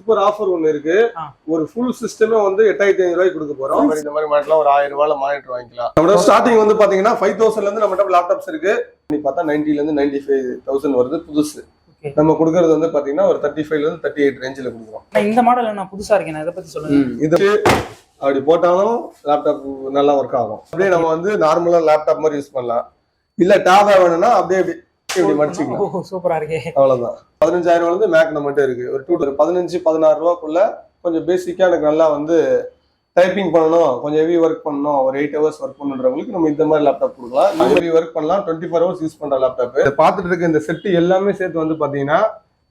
Super offer ஒன்னு இருக்கு. ஒரு ஃபுல் சிஸ்டமே வந்து எட்டாயிரத்தி ஐநூறு ரூபாய்க்கு கொடுக்க போறோம். இந்த மாதிரி மாடலாம் ஒரு ஆயிரம் ரூபாயில மானிட்டர் வாங்கிக்கலாம். நம்மளோட ஸ்டார்டிங் வந்து பாத்தீங்கன்னா ஃபைவ் தௌசண்ட்ல இருந்து நம்மகிட்ட லேப்டாப்ஸ் இருக்கு. நீ பார்த்தா நைன்டில இருந்து நைன்டி ஃபைவ் தௌசண்ட் வருது புதுசு. நம்ம கொடுக்கறது வந்து பாத்தீங்கன்னா ஒரு தேர்ட்டி ஃபைவ்ல இருந்து தேர்ட்டி எயிட் ரேஞ்சில் கொடுக்குறோம் இந்த மாடல் நான் புதுசா இருக்கேன் இதை பத்தி சொல்லுங்க. இது அப்படி போட்டாலும் லேப்டாப் நல்லா ஒர்க் ஆகும். அப்படியே நம்ம வந்து நார்மலா லேப்டாப் மாதிரி யூஸ் பண்ணலாம். இல்ல டேபா வேணும்னா அப்படியே இப்படி மடிச்சுக்கலாம். சூப்பரா இருக்கே. அவ்வளவுதான். பதினஞ்சாயிரம் ரூபாய் வந்து மேக் நம்மகிட்ட இருக்கு. ஒரு டூ பதினஞ்சு பதினாறு ரூபாக்குள்ள கொஞ்சம் பேசிக்கா எனக்கு நல்லா வந்து டைப்பிங் பண்ணணும் கொஞ்சம் ஹெவி ஒர்க் பண்ணணும் ஒரு எயிட் ஹவர்ஸ் ஒர்க் பண்ணுறவங்களுக்கு நம்ம இந்த மாதிரி லேப்டாப் கொடுக்கலாம். இந்த மாதிரி ஒர்க் பண்ணலாம் டுவெண்ட்டி ஃபோர் ஹவர்ஸ் யூஸ் பண்ற லேப்டாப் பார்த்துட்டு இருக்க இந்த செட்டு எல்லாமே சேர்த்து வந்து பாத்தீங்கன்னா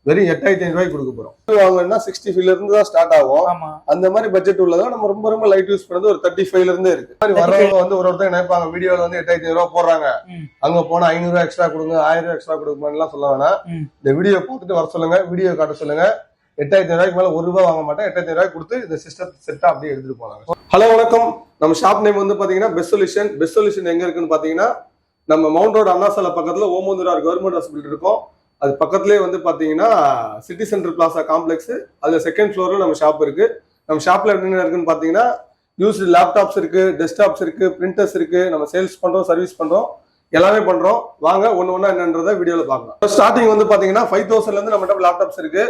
வெறும் எட்டாயிரத்தி ஐநூறு ரூபாய்க்கு கொடுக்க போறோம். வாங்கினா சிக்ஸ்டி ஃபைவ்ல இருந்து தான் ஸ்டார்ட் ஆகும். ஆமா. அந்த மாதிரி பட்ஜெட் உள்ளதா நம்ம ரொம்ப ரொம்ப லைட் யூஸ் பண்ணது ஒரு தேர்ட்டி ஃபைவ்ல இருந்தே இருக்கு. மாதிரி வரவங்க வந்து ஒரு ஒருத்தர் நினைப்பாங்க வீடியோல வந்து எட்டாயிரத்தி ரூபா போடுறாங்க. அங்க போனா ஐநூறு ரூபா எக்ஸ்ட்ரா கொடுங்க ஆயிரம் ரூபா எக்ஸ்ட்ரா கொடுங்கலாம் சொல்ல வேணாம். இந்த வீடியோ பார்த்துட்டு வர சொல்லுங்க வீடியோ காட்ட சொல்லுங்க. எட்டாயிரத்தி ரூபாய்க்கு மேல ஒரு ரூபாய் வாங்க மாட்டேன். எட்டாயிரத்தி ரூபாய்க்கு கொடுத்து இந்த சிஸ்டம் செட்டா அப்படியே எடுத்துட்டு போனாங்க. ஹலோ வணக்கம். நம்ம ஷாப் நேம் வந்து பாத்தீங்கன்னா பெஸ்ட் சொல்யூஷன் பெஸ்ட் சொல்யூஷன் எங்க இருக்குன்னு பாத்தீங்கன்னா நம்ம மவுண்ட் ரோடு அண்ணாசாலை பக்கத்துல ஓமந்தூரார் கவர்மெண்ட் ஹாஸ்பிட்டல் இருக்கும். அது பக்கத்துலேயே வந்து பார்த்தீங்கன்னா சிட்டி சென்டர் பிளாசா காம்ப்ளெக்ஸ் அதில் செகண்ட் ஃப்ளோரில் நம்ம ஷாப் இருக்கு. நம்ம ஷாப்ல என்னென்ன இருக்குன்னு பார்த்தீங்கன்னா யூஸ்டு லேப்டாப்ஸ் இருக்கு டெஸ்க்டாப்ஸ் இருக்கு பிரிண்டர்ஸ் இருக்கு. நம்ம சேல்ஸ் பண்றோம் சர்வீஸ் பண்றோம் எல்லாமே பண்றோம். வாங்க ஒன்னு ஒன்றா என்னன்றதை வீடியோவில் பார்க்கலாம். ஸ்டார்டிங் வந்து பார்த்தீங்கன்னா ஃபைவ் தௌசண்ட்ல இருந்து நம்மகிட்ட லேப்டாப்ஸ் இருக்கு.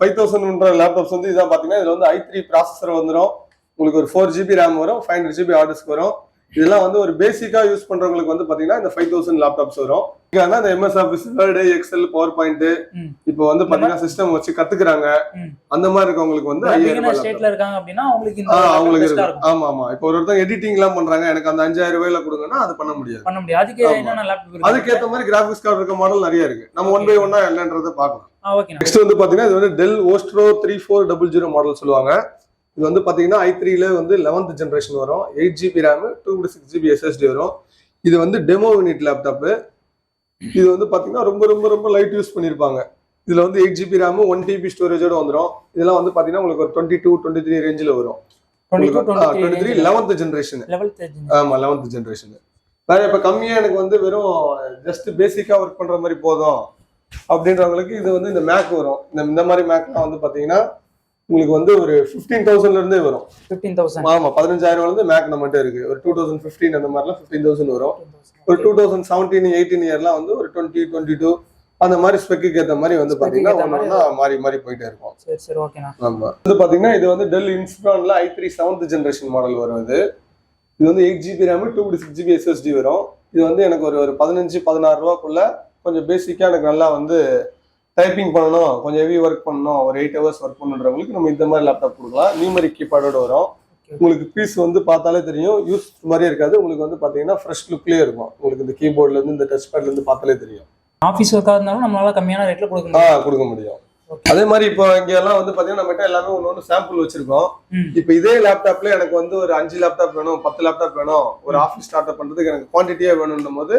ஃபைவ் தௌசண்ட்ன்ற லேப்டாப்ஸ் வந்து இதான் பார்த்தீங்கன்னா இதுல வந்து ஐ த்ரீ ப்ராசஸர் வந்துடும் உங்களுக்கு ஒரு ஃபோர் ஜிபி ரேம் வரும் ஃபைவ் ஹண்ட்ரட் ஜிபி ஆர்டர்ஸ் வரும். இதெல்லாம் வந்து ஒரு பேசிக்கா யூஸ் பண்றவங்களுக்கு வந்து பாத்தீங்கன்னா இந்த ஃபைவ் தௌசண்ட் லேப்டாப்ஸ் வரும். இங்க வந்து இந்த MS Office Word Excel PowerPoint. இப்போ வந்து பாத்தீங்கன்னா சிஸ்டம் வச்சு கத்துக்கிறாங்க. அந்த மாதிரி இருக்கவங்களுக்கு வந்து ஐயாயிரம் இருக்காங்க அப்படின்னா அவங்களுக்கு இருக்கு ஆமா ஆமா இப்போ ஒரு ஒருத்தங்க எடிட்டிங் எல்லாம் பண்றாங்க. எனக்கு அந்த அஞ்சாயிரம் ரூபாயில கொடுங்கன்னா அது பண்ண முடியாது. பண்ண முடியும் அதுக்கு அதுக்கேத்த மாதிரி கிராபிக்ஸ் கார்டு இருக்க மாடல் நிறைய இருக்கு. நம்ம ஒன் பை ஒன்னா என்னன்றதை பார்க்கலாம். நெக்ஸ்ட் வந்து பாத்தீங்கன்னா இது வந்து Dell Vostro three four double zero model சொல்லுவாங்க. இது வந்து பாத்தீங்கன்னா ஐ த்ரீல வந்து லெவன்த் ஜென்ரேஷன் வரும். Eight GB RAM two six GB SSD வரும். இது வந்து டெமோ யூனிட் லேப்டாப் இது வந்து பாத்தீங்கன்னா ரொம்ப ரொம்ப ரொம்ப லைட் யூஸ் பண்ணிருப்பாங்க. இதுல வந்து eight GB RAM one TB ஸ்டோரேஜோட வந்துடும் இதெல்லாம் வந்து பாத்தீங்கன்னா உங்களுக்கு ஒரு டுவெண்ட்டி டூ டுவெண்ட்டி த்ரீ ரேஞ்சில் வரும் twenty three eleventh generation level ஆமா லெவன்த் ஜென்ரேஷன் வேற இப்ப கம்மியா எனக்கு வந்து வெறும் ஜஸ்ட் பேசிக்கா ஒர்க் பண்ற மாதிரி போதும். அப்படின்றவங்களுக்கு இது வந்து இந்த மேக் வரும். இந்த இந்த மாதிரி மேக்லாம் வந்து பாத்தீங்கன்னா உங்களுக்கு வந்து ஒரு ஃபிஃப்டீன் தௌசண்ட்ல இருந்தே வரும். ஃபிஃப்டீன் தௌசண்ட் ஆமா பதினஞ்சாயிரம் இருந்து மேக் நம்மகிட்ட இருக்கு. ஒரு டூ தௌசண்ட் ஃபிஃப்டீன் அந்த மாதிரிலாம் ஃபிஃப்டீன் தௌசண்ட் வரும். ஒரு டூ தௌசண்ட் செவன்டீன் எயிட்டீன் இயர்லாம் வந்து ஒரு டுவெண்ட்டி டுவெண்ட்டி டூ அந்த மாதிரி ஸ்பெக்கு ஏத்த மாதிரி வந்து பாத்தீங்கன்னா மாறி மாறி போயிட்டே இருக்கும். சரி சரி ஓகேண்ணா ஆமா. இது பாத்தீங்கன்னா இது வந்து Dell இன்ஸ்பிரான்ல I three seventh generation model வரும் இது. இது வந்து eight GB RAM two six GB SSD வரும். இது வந்து எனக்கு ஒரு ஒரு பதினஞ்சு பதினாறு ரூபாக்குள்ள கொஞ்சம் பேசிக்கா எனக்கு நல்லா வந்து டைப்பிங் பண்ணணும் கொஞ்சம் ஹெவி ஒர்க் பண்ணணும் ஒரு எயிட் ஹவர்ஸ் ஒர்க் பண்ணுறவங்களுக்கு நம்ம இந்த மாதிரி லேப்டாப் கொடுக்கலாம். நியூமரிக் கீபேடோட வரும். உங்களுக்கு பீஸ் வந்து பார்த்தாலே தெரியும். யூஸ் மாதிரியே இருக்காது. உங்களுக்கு வந்து பாத்தீங்கன்னா ஃப்ரெஷ் லுக்லயே இருக்கும். உங்களுக்கு இந்த கீபோர்ட்ல இருந்து இந்த டச் பேட்ல இருந்து பார்த்தாலே தெரியும். ஆஃபீஸ் ஒர்க்காக இருந்தாலும் நம்மளால கம்மியான ரேட்ல கொடுக்க ஆ முடியும் கொடுக்க முடியும். அதே மாதிரி இப்போ இங்க எல்லாம் வந்து பாத்தீங்கன்னா நம்மகிட்ட எல்லாமே ஒன்று ஒன்று சாம்பிள் வச்சிருக்கோம். இப்போ இதே லேப்டாப்ல எனக்கு வந்து ஒரு அஞ்சு லேப்டாப் வேணும் பத்து லேப்டாப் வேணும். ஒரு ஆஃபீஸ் ஸ்டார்ட் அப் பண்றதுக்கு எனக்கு குவான்டிட்டியா வேணும்னும் போது.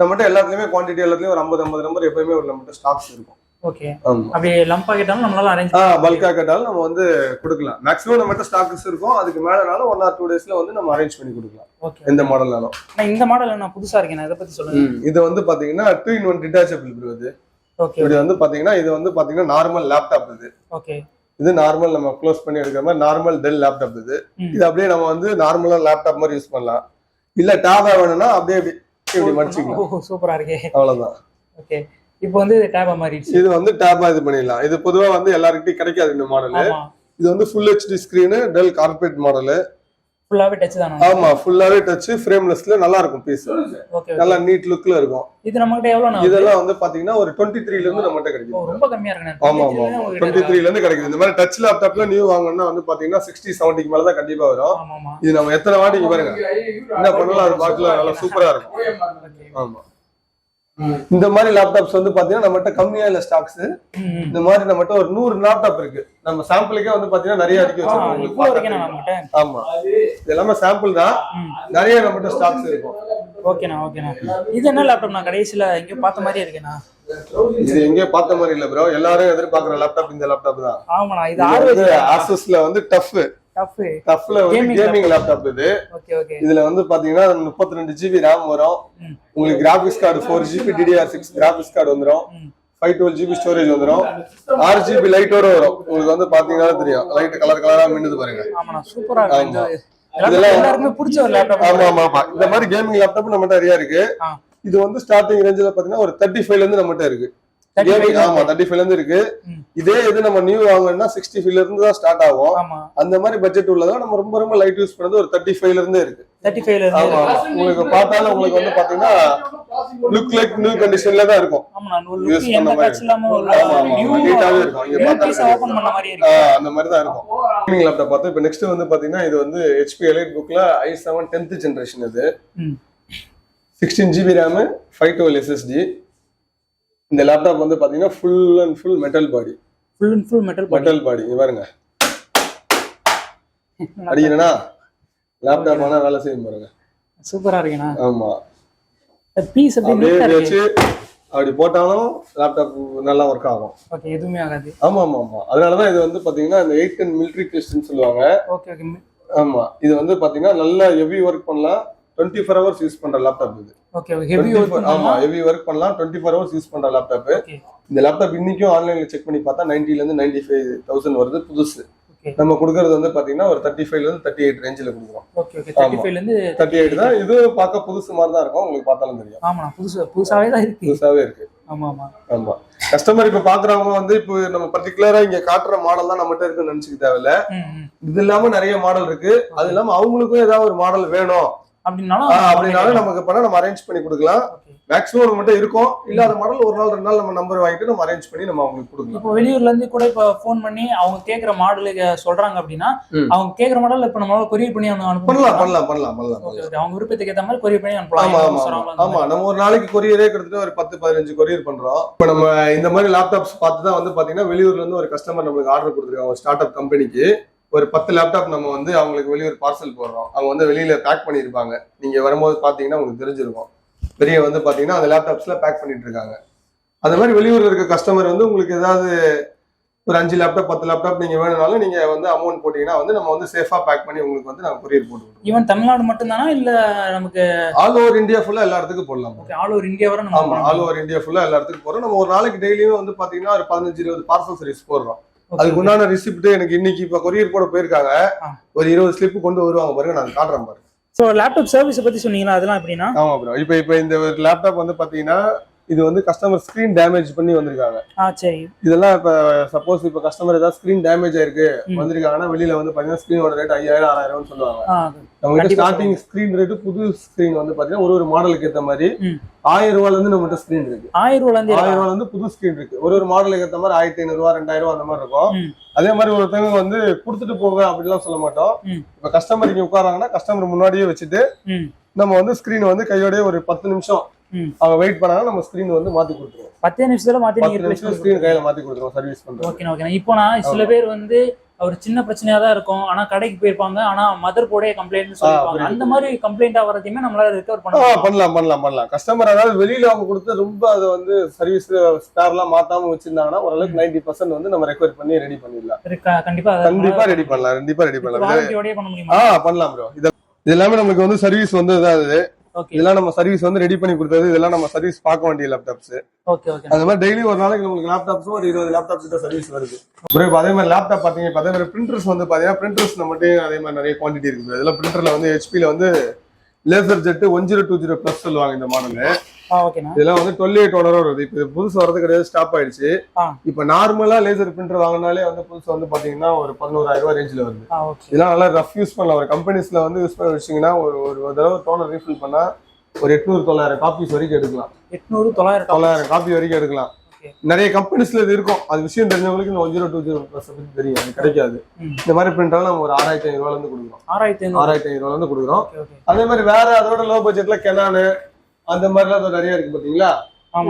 நம்மகிட்ட எல்லாத்துலயுமே குவான்டிட்டி எல்லாத்துலயும் ஒரு ஐம்பது ஐம்பது நம்பர் எப்பயுமே ஒரு நம்மகிட்ட ஸ்டாக்ஸ் இருக்கும். ஓகே அப்படி லம்பா கேட்டாலும் நம்மளால அரேஞ்ச் ஆ பல்கா கேட்டாலும் நம்ம வந்து கொடுக்கலாம். மேக்ஸிமம் நம்மகிட்ட ஸ்டாக்ஸ் இருக்கும். அதுக்கு மேலனாலும் ஒன் ஆர் டூ டேஸ்ல வந்து நம்ம அரேஞ்ச் பண்ணி கொடுக்கலாம். ஓகே எந்த மாடல்னாலும் நான் இந்த மாடல் நான் புதுசா இருக்கேன். இதை பத்தி சொல்லுங்க. இது வந்து பாத்தீங்கன்னா two in one detachable pro இது. ஓகே இது வந்து பாத்தீங்கன்னா இது வந்து பாத்தீங்கன்னா நார்மல் லேப்டாப் இது. ஓகே இது நார்மல் நம்ம க்ளோஸ் பண்ணி எடுக்கிற மாதிரி நார்மல் டெல் லேப்டாப் இது. இது அப்படியே நம்ம வந்து நார்மலா லேப்டாப் மாதிரி யூஸ் பண்ணலாம். இல்ல டேபா வேணும்னா அப்படியே இப்படி மடிச்சுக்கலாம். சூப்பரா இருக்கே. அவ்வளவுதான். ஓகே இப்போ வந்து டேபா மாறிடுச்சு. இது வந்து டேபா இது பண்ணிடலாம். இது பொதுவா வந்து எல்லாருக்கிட்டையும் கிடைக்காது இந்த மாடல் இது வந்து full HD screen Dell corporate model ஃபுல்லாவே டச் தானே? ஆமா ஃபுல்லாவே டச் ஃப்ரேம்லெஸ்ல நல்லா இருக்கும் பீஸ் ஓகே நல்லா நீட் லுக்ல இருக்கும். இது நம்ம கிட்ட எவ்வளவு இதெல்லாம் வந்து பாத்தீங்கன்னா ஒரு டுவெண்ட்டி த்ரீல இருந்து நம்மகிட்ட கிடைக்கும் ரொம்ப கம்மியா இருக்கு ஆமா ஆமா டுவெண்ட்டி த்ரீல இருந்து கிடைக்குது. இந்த மாதிரி டச் லேப்டாப்ல நியூ வாங்கணும்னா வந்து பாத்தீங்கன்னா சிக்ஸ்டி செவன்ட்டிக்கு மேல தான் கண்டிப்பா வரும். ஆமா ஆமா. இது நம்ம எத்தனை வாட்டி இங்க பாருங்க என்ன பண்ணலாம்? அது பார்க்கலாம் நல்லா சூப்பரா இருக்கும். ஆமா. இந்த மாதிரி லேப்டாப்ஸ் வந்து பாத்தீங்கன்னா நம்மகிட்ட கம்மியா இல்ல ஸ்டாக்ஸ். இந்த மாதிரி நம்மகிட்ட ஒரு நூறு லேப்டாப் இருக்கு. நம்ம சாம்பிளுக்கே வந்து பாத்தீங்கன்னா நிறைய அடுக்கி வச்சிருக்கோம். ஆமா. இது எல்லாமே சாம்பிள் தான். நிறைய நம்மகிட்ட ஸ்டாக்ஸ் இருக்கும். ஓகேண்ணா ஓகேண்ணா இது என்ன லேப்டாப் நான் கடைசியில எங்கேயோ பார்த்த மாதிரியே இருக்கேண்ணா இது எங்கேயோ பார்த்த மாதிரி இல்ல ப்ரோ எல்லாரும் எதிர்பார்க்குற லேப்டாப் இந்த லேப்டாப் தான். ஆமாண்ணா இது ஆசஸ்ல வந்து டஃப் டஃப்ல வந்து கேமிங் லேப்டாப் இது. இதுல வந்து பாத்தீங்கன்னா முப்பத்தி ரெண்டு ஜிபி ரேம் வரும். உங்களுக்கு graphics card four GB DDR six graphics card வந்துடும். ஃபைவ் டுவெல் ஜிபி ஸ்டோரேஜ் வந்துடும் ஆறு ஜிபி லைட்டோட வரும். உங்களுக்கு வந்து பாத்தீங்கன்னா தெரியும். லைட் கலர் கலரா மின்னுது பாருங்க. இந்த இதெல்லாம் இதெல்லாம் எல்லாருக்குமே பிடிச்ச ஒரு லேப்டாப் ஆமா ஆமா ஆமா. இந்த மாதிரி கேமிங் லேப்டாப் நம்மகிட்ட நிறைய இருக்கு. இது வந்து ஸ்டார்டிங் ரேஞ்சில் பாத்தீங்கன்னா ஒரு தேர்ட்டி ஃபைவ்ல இருந்து நம்மகிட்ட இருக்கு. 35 Gaming- ஆமா தேர்ட்டி ஃபைவ்ல இருந்து இருக்கு. இதே இது நம்ம நியூ வாங்கணும்னா சிக்ஸ்டி ஃபைவ்ல இருந்து தான் ஸ்டார்ட் ஆகும். அந்த மாதிரி பட்ஜெட் உள்ளதா நம்ம ரொம்ப ரொம்ப லைட் யூஸ் பண்ணது ஒரு தேர்ட்டி ஃபைவ்ல இருந்தே இருக்கு. தேர்ட்டி ஃபைவ்ல ஆமா. உங்களுக்கு பார்த்தாலும் உங்களுக்கு வந்து பாத்தீங்கன்னா லுக் லைக் நியூ கண்டிஷன்ல தான் இருக்கும். லுக் பண்ண மாதிரி. ஆவே இருக்கும். இங்க பார்த்தா அந்த மாதிரி தான் இருக்கும். கேமிங் லேப்டாப் பார்த்து இப்போ நெக்ஸ்ட் வந்து பாத்தீங்கன்னா இது வந்து ஹெச்பி எலைட் புக்ல ஐ செவன் டென்த் ஜென்ரேஷன் இது. Sixteen GB RAM five twelve SSD இந்த லேப்டாப் வந்து பாத்தீங்கன்னா full and full metal body full and full metal metal body பாருங்க. அடிக்கிறேன்னா லேப்டாப் ஆனா வேலை செய்யும் பாருங்க. சூப்பரா இருக்குண்ணா ஆமா. பீஸ் அப்படி அப்படியே வச்சு அப்படி போட்டாலும் லேப்டாப் நல்லா ஒர்க் ஆகும். ஓகே எதுவுமே ஆகாது. ஆமா ஆமா ஆமா. அதனாலதான் இது வந்து பாத்தீங்கன்னா இந்த எயிட் டென் மிலிட்ரி கிறிஸ்டின் சொல்லுவாங்க. ஓகே ஓகே ஆமா. இது வந்து பாத்தீங்கன்னா நல்லா ஹெவி ஒர்க் பண்ணலாம். டுவெண்ட்டி ஃபோர் ஹவர்ஸ் யூஸ் பண்ற லேப்டாப் இது. ஓகே ஓகே ஹெவி 24 ஆமா ஹெவி ஒர்க் பண்ணலாம். டுவெண்ட்டி ஃபோர் ஹவர்ஸ் யூஸ் பண்ற லேப்டாப் இந்த லேப்டாப் இன்னைக்கும் ஆன்லைன்ல செக் பண்ணி பார்த்தா 90 ல இருந்து நைன்டி ஃபைவ் தௌசண்ட் வருது புதுசு. நம்ம கொடுக்கறது வந்து பாத்தீங்கன்னா ஒரு தேர்ட்டி ஃபைவ்ல இருந்து தேர்ட்டி எயிட் ரேஞ்சில் கொடுக்குறோம். தேர்ட்டி எயிட் தான். இது பார்க்க புதுசு மாதிரி தான் இருக்கும். உங்களுக்கு பார்த்தாலும் தெரியும். ஆமாண்ணா புதுசு புதுசாவே தான் இருக்கு. புதுசாவே இருக்கு. ஆமா ஆமா. ஆமா. கஸ்டமர் இப்ப பாக்குறவங்க வந்து இப்போ நம்ம பர்டிகுலரா இங்க காட்டுற மாடல் தான் நம்மகிட்ட இருக்குன்னு நினைச்சுக்க தேவையில்ல. இது இல்லாம நிறைய மாடல் இருக்கு. அது இல்லாம அவங்களுக்கும் ஏதாவது ஒரு மாடல் வேணும். அப்படின்னாலும் அப்படின்னாலும் நமக்கு பண்ண நம்ம அரேஞ்ச் பண்ணி கொடுக்கலாம். மேக்ஸிமம் நம்மகிட்ட இருக்கும். இல்லாத மாடல் ஒரு நாள் ரெண்டு நாள் நம்ம நம்பர் வாங்கிட்டு நம்ம அரேஞ்ச் பண்ணி நம்ம அவங்களுக்கு கொடுக்கலாம். இப்போ வெளியூர்ல இருந்து கூட இப்போ ஃபோன் பண்ணி அவங்க கேக்குற மாடலுக்கு சொல்றாங்க அப்படின்னா. அவங்க கேக்குற மாடல் இப்போ நம்மளால கொரியர் பண்ணி அவங்க பண்ணலாம்? பண்ணலாம் பண்ணலாம் பண்ணலாம். அவங்க விருப்பத்துக்கு ஏத்த மாதிரி கொரியர் பண்ணி அனுப்பலாம். ஆமா ஆமா. நம்ம ஒரு நாளைக்கு கொரியரே கிட்டத்தட்ட ஒரு பத்து பதினஞ்சு கொரியர் பண்றோம். இப்ப நம்ம இந்த மாதிரி லேப்டாப்ஸ் பார்த்து தான் வந்து பாத்தீங்கன்னா வெளியூர்ல இருந்து ஒரு கஸ்டமர் நம்மளுக்கு ஆர்டர் கொடுத்துருக்காங்க ஒரு ஸ்டார்ட் அப் கம்பெனிக்கு ஒரு பத்து லேப்டாப் நம்ம வந்து அவங்களுக்கு வெளியூர் பார்சல் போடுறோம். அவங்க வந்து வெளியில பேக் பண்ணியிருப்பாங்க. நீங்க வரும்போது பாத்தீங்கன்னா உங்களுக்கு தெரிஞ்சிருக்கும். பெரிய வந்து பாத்தீங்கன்னா அந்த லேப்டாப்ஸ்ல பேக் பண்ணிட்டு இருக்காங்க. அந்த மாதிரி வெளியூர்ல இருக்க கஸ்டமர் வந்து உங்களுக்கு ஏதாவது ஒரு அஞ்சு லேப்டாப் பத்து லேப்டாப் நீங்க வேணும்னாலும் நீங்க வந்து அமௌண்ட் போட்டீங்கன்னா வந்து நம்ம வந்து சேஃபா பேக் பண்ணி உங்களுக்கு வந்து நாங்க கொரியர் போட்டு ஈவன் தமிழ்நாடு மட்டும்தானா? இல்ல நமக்கு ஆல் ஓவர் இந்தியா ஃபுல்லா எல்லா இடத்துக்கும் போடலாம். ஆல் ஓவர் இந்தியா வரை ஆமா ஆல் ஓவர் இந்தியா ஃபுல்லா எல்லா இடத்துக்கும் போறோம். நம்ம ஒரு நாளைக்கு டெய்லியும் வந்து பாத்தீங்கன்னா ஒரு பதினஞ்சு இருபது பார்சல் சர்வீஸ் போடுறோம். அதுக்கு. உண்டான ரிசிப்ட் எனக்கு இன்னைக்கு இப்ப கொரியர் போட போயிருக்காங்க. ஒரு இருபது ஸ்லிப் கொண்டு வருவாங்க பாருங்க நான் காட்டுறேன் பாருங்க. ஸோ லேப்டாப் சர்வீஸ் பத்தி சொன்னீங்களா? அதெல்லாம் எப்படின்னா? ஆமா ப்ரோ இப்ப இப்ப இந்த ஒரு லேப்டாப் வந்து பாத்தீங்கன்னா இது வந்து கஸ்டமர் ஸ்கிரீன் டேமேஜ் பண்ணி வந்திருக்காங்க சரி இதெல்லாம் இப்ப சப்போஸ் இப்ப கஸ்டமர் ஏதாவது ஸ்கிரீன் டேமேஜ் ஆயிருக்கு. வந்திருக்காங்கன்னா வெளியில வந்து பாத்தீங்கன்னா ஸ்கிரீனோட ரேட் ஐயாயிரம் ஆறாயிரம் சொல்லுவாங்க நம்ம ஸ்டார்டிங் ஸ்கிரீன் ரேட் புது ஸ்கிரீன் வந்து பாத்தீங்கன்னா ஒரு ஒரு மாடலுக்கு ஏத்த மாதிரி. ஆயிரம் ரூபாயில இருந்து நம்மகிட்ட ஸ்கிரீன் இருக்கு ஆயிரம் இருந்து ஆயிரம் ரூபாய் வந்து புது ஸ்கிரீன் இருக்கு ஒரு ஒரு மாடலுக்கு ஏத்த மாதிரி ஆயிரத்தி ஐநூறு ரூபா ரெண்டாயிரம் ரூபா அந்த மாதிரி இருக்கும். அதே மாதிரி ஒருத்தவங்க வந்து கொடுத்துட்டு போங்க அப்படிலாம் சொல்ல மாட்டோம். இப்ப கஸ்டமர் இங்க உட்காராங்கன்னா கஸ்டமர் முன்னாடியே வச்சுட்டு நம்ம வந்து ஸ்கிரீன் வந்து கையோடய ஒரு பத்து நிமிஷம். அவங்க வெயிட் பண்ணாங்கன்னா நம்ம ஸ்கிரீன் வந்து மாத்தி கொடுத்துருவோம். பத்தே நிமிஷத்துல மாத்தி நீங்க பண்ணி ஸ்கிரீன் கையில மாத்தி கொடுத்துருவோம் சர்வீஸ் பண்றோம் ஓகே ஓகே இப்போ நான் சில பேர் வந்து ஒரு சின்ன பிரச்சனையா தான் இருக்கும். ஆனா கடைக்கு போயிருப்பாங்க. ஆனா மதர் போர்டே கம்ப்ளைண்ட் புரியுது. அந்த மாதிரி கம்ப்ளைண்டா வரதையுமே நம்மளால ரெக்கவர் பண்ண ஆ, முடியும். பண்ணலாம் பண்ணலாம் பண்ணலாம். கஸ்டமர் அதாவது வெளியில அவங்க கொடுத்து ரொம்ப அதை வந்து சர்வீஸ் ஸ்பேர்லாம் மாத்தாம வச்சிருந்தாங்கன்னா ஓரளவுக்கு நைன்டி பர்சன்ட் வந்து நம்ம ரெக்வயர் பண்ணி ரெடி பண்ணிடலாம். கண்டிப்பா கண்டிப்பா ரெடி பண்ணலாம் கண்டிப்பா ரெடி பண்ணலாம். பண்ண முடியுமா? ஆ பண்ணலாம் ப்ரோ இது எல்லாமே நமக்கு வந்து சர்வீஸ் வந்து இதாவது ஓகே இதெல்லாம் நம்ம சர்வீஸ் வந்து ரெடி பண்ணி கொடுத்தது இதெல்லாம் நம்ம சர்வீஸ் பார்க்க வேண்டிய லேப்டாப்ஸ் அந்த மாதிரி டெய்லி ஒரு நாளைக்கு உங்களுக்கு லேப்டாப்ஸும் ஒரு இருபது லேப்டாப் கிட்ட சர்வீஸ் வருது. இப்போ அதே மாதிரி லேப்டாப் பாத்தீங்க அதே மாதிரி பிரிண்டர்ஸ் வந்து பாத்தீங்கன்னா பிரிண்டர்ஸ் நம்மகிட்ட அதே மாதிரி நிறைய குவான்டிட்டி இருக்குது. இதுல பிரிண்டர்ல வந்து ஹெச்பில வந்து laser jet one zero two zero plus சொல்லுவாங்க இந்த மாடலு இதெல்லாம் வந்து டுவெல் எயிட் ஓனர் வருது இப்போ புதுசு வரது கிடையாது ஸ்டாப் ஆயிடுச்சு. இப்போ நார்மலா லேசர் பிரிண்டர் வாங்கினாலே வந்து புதுசு வந்து பாத்தீங்கன்னா ஒரு பதினோராயிரம் ரூபாய் ரேஞ்சில் வருது. இதெல்லாம் நல்லா ரஃப் யூஸ் பண்ணலாம். ஒரு கம்பெனிஸ்ல வந்து யூஸ் பண்ணி வச்சீங்கன்னா ஒரு ஒரு தடவை டோனர் ரீஃபில் பண்ணா ஒரு எட்நூறு தொள்ளாயிரம் காப்பீஸ் வரைக்கும் எடுக்கலாம். எட்நூறு தொள்ளாயிரம் தொள்ளாயிரம் காப்பி வரைக்கும் எடுக்கலாம். நிறைய கம்பெனிஸ்ல இது இருக்கும். அது விஷயம் தெரிஞ்சவங்களுக்கு இந்த one zero two zero plus பத்தி தெரியும். அது கிடைக்காது. இந்த மாதிரி பிரிண்டர் நம்ம ஒரு ஆறாயிரத்தி ஐநூறு ரூபாயில இருந்து கொடுக்குறோம். ஆறாயிரத்தி ஆறாயிரத்தி ஐநூறு ரூபாயில இருந்து கொடுக்குறோம். Okay okay. அதே மாதிரி வேற அதோட லோ பட்ஜெட்ல கெனானு அந்த மாதிரிலாம் இதோ நிறைய இருக்கு பாத்தீங்களா?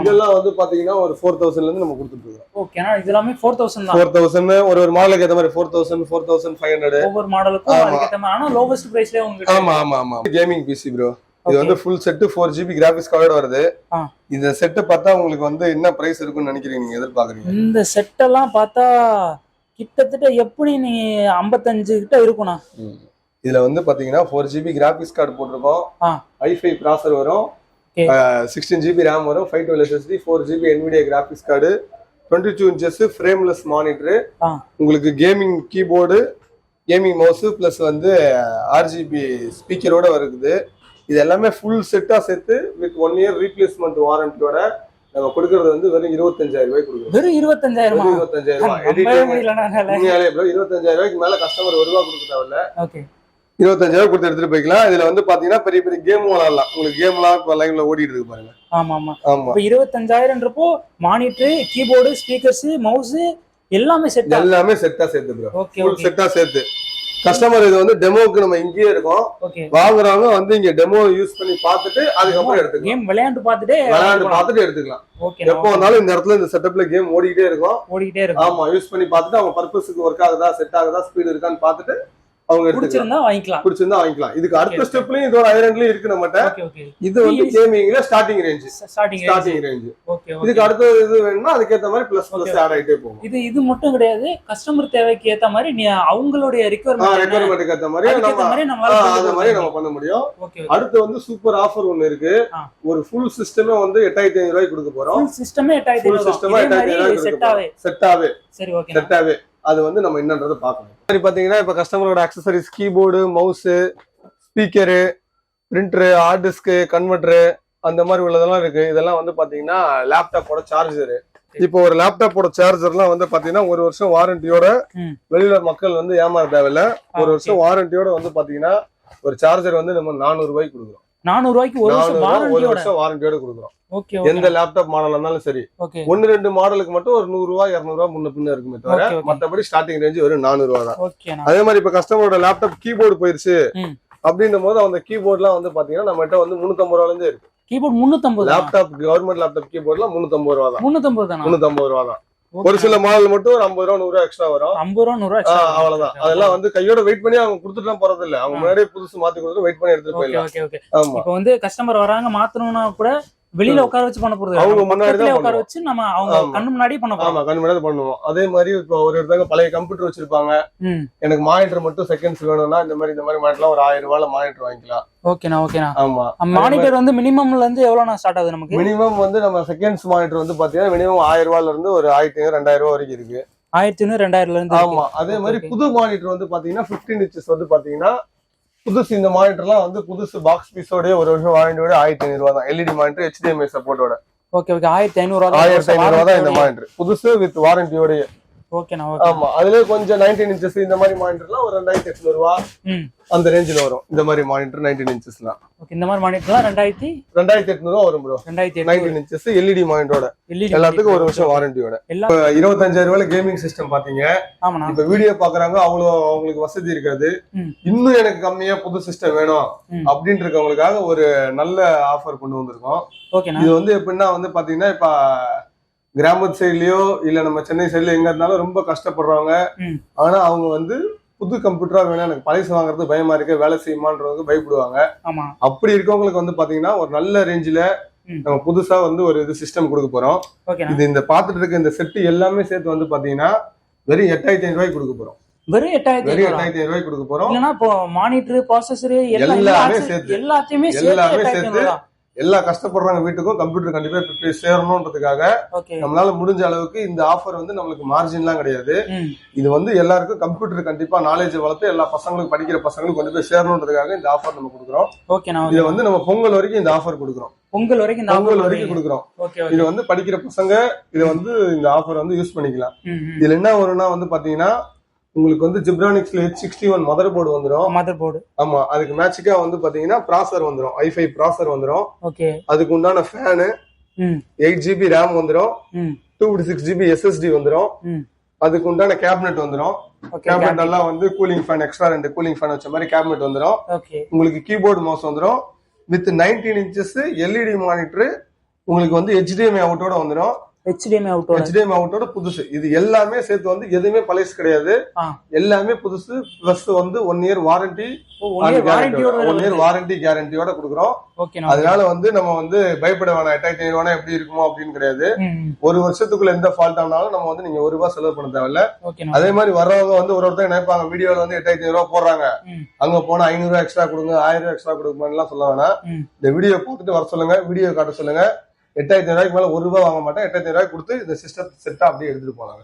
இதெல்லாம் வந்து பாத்தீங்கன்னா ஒரு ஃபோர் தௌசண்ட்ல இருந்து நம்ம கொடுத்துட்டு இருக்கோம். ஓகேண்ணா இது எல்லாமே ஃபோர் தௌசண்ட் ஃபோர் தௌசண்ட் ஒரு ஒரு மாடலுக்கு ஏற்ற மாதிரி four thousand four thousand five hundred ஒவ்வொரு மாடலுக்கும் மாதிரி. ஆனா லோவஸ்ட் பிரைஸ்லயே உங்களுக்கு ஆமா ஆமா ஆமா. கேமிங் பிசி ப்ரோ இது வந்து full set four GB graphics கார்டோட வருது. இந்த செட்டு பார்த்தா உங்களுக்கு வந்து என்ன பிரைஸ் இருக்கும்னு நினைக்கிறீங்க நீங்க எதிர்பார்க்குறீங்க? இந்த செட்டெல்லாம் பார்த்தா கிட்டத்தட்ட எப்படி நீ ஐம்பத்தஞ்சு கிட்ட இருக்கும்ண்ணா. இதுல வந்து பாத்தீங்கன்னா ஃபோர் ஜிபி கிராபிக்ஸ் கார்டு போட்டிருக்கோம். ஐஃபை ப்ராசர் வரும். சிக்ஸ்டீன் ஜிபி ரேம் வரும். Five twelve SSD four GB NVIDIA graphics card twenty two inches frameless monitor உங்களுக்கு gaming keyboard gaming mouse plus வந்து ஆர்ஜிபி ஸ்பீக்கரோட வருது. இது எல்லாமே ஃபுல் செட்டாக சேர்த்து வித் ஒன் இயர் ரீப்ளேஸ்மெண்ட் வாரண்டியோட நம்ம கொடுக்கறது வந்து வெறும் இருபத்தஞ்சாயிரம் ரூபாய் கொடுக்குறோம். வெறும் இருபத்தஞ்சாயிரமா? வெறும் இருபத்தஞ்சாயிரம். ரூபாய் இருபத்தஞ்சாயிரம் ரூபாய்க்கு மேல கஸ்டமர் ஒரு ரூபா கொடுக்க தேவையில்ல. இருபத்தஞ்சாயிரம் கொடுத்து எடுத்துட்டு போய்க்கலாம். இதுல வந்து பாத்தீங்கன்னா பெரிய பெரிய கேம் விளாடலாம் உங்களுக்கு கேம்லாம் இப்போ லைவ்ல ஓடிட்டு இருக்கு பாருங்க. ஆமா ஆமா. ஆமா இப்ப இருபத்தஞ்சாயிரம்ன்றப்போ மானிட்டர் கீபோர்டு ஸ்பீக்கர்ஸ் மவுஸ் எல்லாமே செட் எல்லாமே செட்டா சேர்த்து ப்ரோ ஓகே செட்டா சேர்த்து. கஸ்டமர் இது வந்து டெமோக்கு நம்ம இங்கேயே இருக்கோம். வாங்குறவங்க வந்து இங்க டெமோ யூஸ் பண்ணி பார்த்துட்டு அதுக்கப்புறம் எடுத்துக்கலாம். கேம் விளையாண்டு பார்த்துட்டு விளையாண்டு பார்த்துட்டு எடுத்துக்கலாம். எப்போ வந்தாலும் இந்த இடத்துல இந்த செட்டப்ல கேம் ஓடிக்கிட்டே இருக்கும். ஓடிக்கிட்டே இருக்கும். ஆமா யூஸ் பண்ணி பார்த்துட்டு அவங்க பர்பஸுக்கு ஒர்க் ஆகுதா செட் ஆகுதா ஸ்பீடு இருக்கான்னு பார்த்துட்டு அவங்க பிடிச்சிருந்தா வாங்கிக்கலாம். பிடிச்சிருந்தா வாங்கிக்கலாம். இதுக்கு அடுத்த. ஸ்டெப்லயும் இதோட ஐரன்லயும் இருக்கு நம்மகிட்ட. இது வந்து கேமிங்ல starting range starting starting range okay இதுக்கு அடுத்த இது வேணும்னா அதுக்கேத்த மாதிரி பிளஸ் பிளஸ். ஆட் ஆயிட்டே போகும். இது இது மட்டும் கிடையாது. கஸ்டமர் தேவைக்கு ஏத்த மாதிரி நீ அவங்களுடைய ஆ ரெக்குவயர்மெண்ட் ரெக்குவயர்மெண்ட்டுக்கு ஏத்த மாதிரி நம்ம அந்த மாதிரி நம்ம பண்ண முடியும். அடுத்து வந்து சூப்பர் ஆஃபர் ஒன்னு இருக்கு. ஒரு ஃபுல் சிஸ்டமே வந்து எட்டாயிரத்தி ஐநூறு ரூபாய்க்கு கொடுக்க போறோம். ஃபுல் சிஸ்டமே எட்டாயிரத்தி ஃபுல் சிஸ்டமா இதே எட்டாயிரத்தி ஐநூறு செட்டாவே செட்டாவே சரி ஓகே செட்டாவே அது வந்து நம்ம என்னன்றதை பார்க்கணும். சரி பாத்தீங்கன்னா இப்ப கஸ்டமரோட accessories keyboard mouse speaker printer hard disk converter அந்த மாதிரி உள்ளதெல்லாம் இருக்கு. இதெல்லாம் வந்து பாத்தீங்கன்னா லேப்டாப்போட சார்ஜரு இப்போ ஒரு லேப்டாப்போட சார்ஜர்லாம் வந்து பாத்தீங்கன்னா ஒரு வருஷம் வாரண்டியோட. வெளியில மக்கள் வந்து ஏமாற தேவையில்ல. ஒரு. வருஷம் வாரண்டியோட வந்து பாத்தீங்கன்னா ஒரு சார்ஜர் வந்து நம்ம நானூறு ரூபாய்க்கு கொடுக்குறோம். நானூறு ரூபாய்க்கு ஒரு வருஷம் வாரண்டியோட வருஷம் வாரண்டியோட கொடுக்குறோம் ஓகே எந்த லேப்டாப் மாடல் இருந்தாலும் சரி. ஒன்னு ரெண்டு மாடலுக்கு மட்டும் ஒரு நூறு ரூபாய் இருநூறு ரூபாய் முன்ன பின்ன இருக்குமே தவிர. மத்தபடி ஸ்டார்டிங் ரேஞ்ச் வெறும் நானூறு ரூபாய் தான் அதே மாதிரி இப்ப கஸ்டமரோட லேப்டாப் கீபோர்டு போயிருச்சு. ம். அப்படின்னும் போது அந்த கீபோர்ட்லாம் வந்து பாத்தீங்கன்னா நம்மகிட்ட வந்து முன்னூத்தம்பது ரூபால இருந்து இருக்கு. கீபோர்ட் முன்னூத்தம்பது லேப்டாப் கவர்மெண்ட் லேப்டாப் கீபோர்ட்லாம் முன்னூத்தம்பது ரூபா தான். முன்னூத்தம்பது தானா? முன்னூத்தம்பது ரூபா தான். ஒரு சில மாடல் மட்டும் ஒரு ஐம்பது ரூபா நூறு எக்ஸ்ட்ரா வரும். ஐம்பது ரூபா நூறு. அவ்வளவுதான். அதெல்லாம் வந்து கையோட வெயிட் பண்ணி அவங்க கொடுத்துட்டுலாம் போறது இல்ல அவங்க. முன்னாடியே புதுசு மாத்தி கொடுத்துட்டு வெயிட் பண்ணி எடுத்துட்டு போயிடலாம். ஓகே ஓகே ஆமா. இப்போ வந்து கஸ்டமர் வராங்க மாத்தணும்னா கூட வெளியில உட்கார வச்சு பண்ண போறது அவங்க முன்னாடி தான் உட்கார. வச்சு நம்ம அவங்க. கண்ணு முன்னாடி பண்ண போறோம். ஆமா கண்மணி பண்ணுவோம். அதே மாதிரி இப்போ ஒரு ஒருத்தவங்க பழைய கம்ப்யூட்டர் வச்சிருப்பாங்க. எனக்கு மானிட்டர் மட்டும் செகண்ட்ஸ் வேணும்னா இந்த மாதிரி இந்த மாதிரி மானிட்டர்லாம் ஒரு ஆயிரம் ரூபாயில மானிட்டர் வாங்கிக்கலாம். ஓகேண்ணா ஓகேண்ணா ஆமா. மானிட்டர் வந்து மினிமம்ல இருந்து எவ்வளவு ஸ்டார்ட் ஆகுது நமக்கு? மினிமம் வந்து நம்ம செகண்ட்ஸ் மானிட்டர் வந்து பாத்தீங்கன்னா மினிமம் ஆயிரம் ரூபாயில இருந்து ஒரு ஆயிரத்தி ஐநூறு ரெண்டாயிரம் ரூபாய் வரைக்கும் இருக்கு. ஆயிரத்தி ஐநூறு ரெண்டாயிரம்ல இருந்து. ஆமா. அதே மாதிரி. புது மானிட்டர் வந்து பாத்தீங்கன்னா 15 இன்ச்சஸ் வந்து பாத்தீங்கன்னா புதுசு இந்த மானிட்டர்லாம் வந்து புதுசு பாக்ஸ் பீஸோட ஒரு வருஷம் வாரண்டியோட ஆயிரத்தி ஐநூறு ரூபா தான். எல்இடி மானிட்டர் HDMI சப்போர்ட்டோட ஓகே ஓகே ஆயிரத்தி ஐநூறு ரூபா ஆயிரத்தி ஐநூறு ரூபா தான் இந்த மானிட்டர் புதுசு வித் வாரண்டியோட ஓகேண்ணா ஓகே ஆமா அதுலயே கொஞ்சம் நைன்டீன் இன்ச்சஸ் இந்த மாதிரி மானிட்டர்லாம் ஒரு ரெண்டாயிரத்தி எட்நூறு ரூபா ம். அந்த ரேஞ்சில் வரும். இந்த மாதிரி மானிட்டர் நைன்டீன் இன்ச்சஸ்லாம் ஓகே இந்த மாதிரி மானிட்டர்லாம் ரெண்டாயிரத்தி ரெண்டாயிரத்தி எட்நூறு. ரூபா வரும் ப்ரோ ரெண்டாயிரத்தி நைன்டீன் இன்ச்சஸ் எல்இடி மானிட்டரோட எல்லாத்துக்கும் ஒரு வருஷம் வாரண்டியோட இருபத்தஞ்சாயிரம் ரூபாய் கேமிங் சிஸ்டம் பாத்தீங்க. இப்ப வீடியோ பாக்குறாங்க அவ்வளவு அவங்களுக்கு வசதி இருக்காது. இன்னும் எனக்கு கம்மியா புது சிஸ்டம் வேணும். அப்படின்னு இருக்கவங்களுக்காக ஒரு நல்ல ஆஃபர் கொண்டு வந்திருக்கோம். இது வந்து எப்படின்னா வந்து பாத்தீங்கன்னா இப்ப கிராமத்து சைட்லயோ இல்ல நம்ம சென்னை சைட்ல எங்க இருந்தாலும் ரொம்ப கஷ்டப்படுறவங்க ம். ஆனா அவங்க வந்து புது கம்ப்யூட்டரா வேணும் எனக்கு பழசு வாங்குறது பயமா இருக்கு வேலை செய்யுமான்றவங்க பயப்படுவாங்க அப்படி இருக்கவங்களுக்கு வந்து பாத்தீங்கன்னா ஒரு நல்ல ரேஞ்சில. நம்ம புதுசா வந்து ஒரு இது சிஸ்டம் கொடுக்க போறோம் இது இந்த பாத்துட்டு இருக்க இந்த செட்டு எல்லாமே சேர்த்து வந்து பாத்தீங்கன்னா வெறும் எட்டாயிரத்தி ஐநூறு ரூபாய்க்கு கொடுக்க போறோம் வெறும் எட்டாயிரத்தி வெறும் எட்டாயிரத்தி ஐநூறு ரூபாய்க்கு கொடுக்க போறோம் இல்லைன்னா இப்போ மானிட்டர் ப்ராசஸர் எல்லாம் சேர்த்து. எல்லாத்தையுமே எல்லாமே சேர்த்து. எல்லா கஷ்டப்படுறவங்க வீட்டுக்கும் கம்ப்யூட்டர் கண்டிப்பா போய் சேரணுன்றதுக்காக ஓகே நம்மளால முடிஞ்ச அளவுக்கு இந்த ஆஃபர் வந்து நம்மளுக்கு மார்ஜின்லாம் கிடையாது. இது வந்து எல்லாருக்கும் கம்ப்யூட்டர் கண்டிப்பா நாலேஜ் வளர்த்து எல்லா பசங்களுக்கும் படிக்கிற பசங்களுக்கும் கொண்டு போய் சேரணுன்றதுக்காக இந்த ஆஃபர் நம்ம கொடுக்குறோம். இதை வந்து நம்ம பொங்கல் வரைக்கும் இந்த ஆஃபர் கொடுக்குறோம். பொங்கல் வரைக்கும் பொங்கல் வரைக்கும். கொடுக்குறோம். இது வந்து படிக்கிற பசங்க இதை வந்து இந்த ஆஃபர் வந்து யூஸ் பண்ணிக்கலாம். இதுல என்ன வரும்னா வந்து பாத்தீங்கன்னா உங்களுக்கு வந்து ஜிப்ரானிக்ஸ்ல H sixty one motherboard வந்துடும் மதர் போர்டு ஆமா அதுக்கு மேட்சிக்கா வந்து பாத்தீங்கன்னா ப்ராசர் வந்துடும் ஐஃபை ப்ராசர் வந்துடும் ஓகே அதுக்கு உண்டான ஃபேனு எயிட் ஜிபி ரேம் வந்துடும் டூ சிக்ஸ் ஜிபி எஸ்எஸ்டி வந்துடும் அதுக்கு உண்டான கேபினெட் வந்துடும் கேபினெட் எல்லாம் வந்து கூலிங் ஃபேன் எக்ஸ்ட்ரா ரெண்டு கூலிங் ஃபேன் வச்ச மாதிரி கேபினெட் வந்துடும் உங்களுக்கு கீபோர்டு மவுஸ் வந்துடும் with nineteen inches LED monitor உங்களுக்கு வந்து HDMI அவுட்டோட வந்துடும் ஹெச்டிஎம்ஐ அவுட்டோட ஹெச்டிஎம் அவுட்டோட புதுசு. இது எல்லாமே சேர்த்து வந்து எதுவுமே பழசு கிடையாது. எல்லாமே புதுசு. பிளஸ் வந்து one year warranty one year warranty கேரண்டியோட கொடுக்குறோம். அதனால வந்து நம்ம வந்து பயப்பட வேணாம். எட்டாயிரத்தி ஐநூறு எப்படி இருக்குமோ அப்படின்னு கிடையாது. ஒரு வருஷத்துக்குள்ள எந்த ஃபால்ட் ஆனாலும் நம்ம வந்து நீங்க ஒரு ரூபாய் செலவு பண்ண தேவையில்ல. அதே மாதிரி வர்றவங்க வந்து ஒரு ஒருத்தர் நினைப்பாங்க? வீடியோல வந்து எட்டாயிரத்தி ஐநூறு ரூபாய் போடுறாங்க. அங்க போனா ஐநூறு ரூபாய் எக்ஸ்ட்ரா கொடுங்க ஆயிரம் ரூபாய் எக்ஸ்ட்ரா கொடுங்கலாம் சொல்ல வேணாம். இந்த வீடியோ பார்த்துட்டு வர சொல்லுங்க. வீடியோ காட்ட சொல்லுங்க. எட்டாயிரத்தி ரூபாய்க்கு மேல ஒரு ரூபாய் வாங்க மாட்டேன். எட்டாயிரத்தி ரூபாய் கொடுத்து இந்த சிஸ்டம் செட்டா அப்படியே எடுத்துட்டு போனாங்க